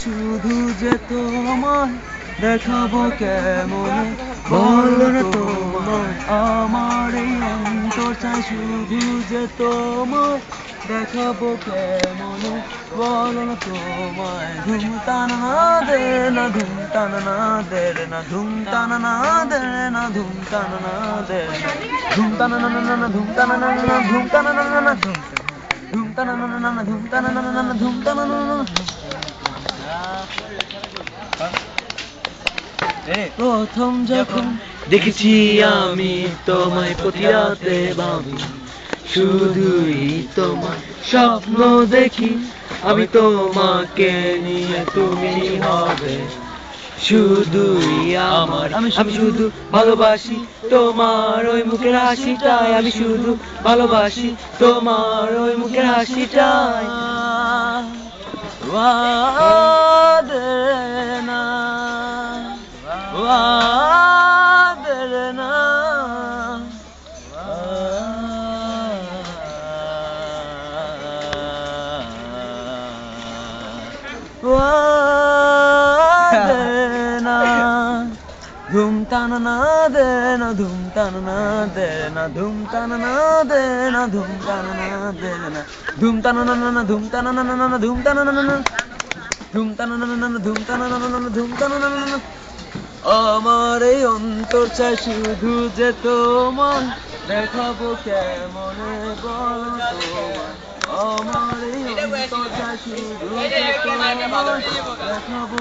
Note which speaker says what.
Speaker 1: শুধু যে তোমায় দেখাবো কেমন বল না তোমায় আমার এই অন্তর চাই শুধু যে তোমায় দেখাবো কেমন বলো না তোমায় ধুম টানা দে না ধুম টানা না দে না ধুম টানা না দে না ধুম টানা না দে রে না না না না না ধুম টানা না না না ধুম না না না ধুম ধুম না না না না না না না না না না প্রথম যখন দেখেছি আমি তোমায় প্রতি রাতে ভাবি শুধুই তোমার স্বপ্ন দেখি। আমি তোমাকে নিয়ে তুমি হবে শুধুই আমার আমি শুধু ভালোবাসি তোমার ওই মুখের হাসিটাই। আমি শুধু ভালোবাসি তোমার ওই মুখের হাসিটাই। ওয়াদেনা ওয়াদেনা ধুম টানা না দে না ধুম টানা না দে না ধুম টানা না দে না ধুম টানা না দে না ধুম টানা না না না ধুম টানা না না না না ধুম টানা না না না ধুম টানা না না না না ধুম টানা আমার এই অন্তর চাই শুধু যে তোমার। দেখাবো কেমন আমার এই অন্তর চাই শুধু যে তোমার। দেখাবো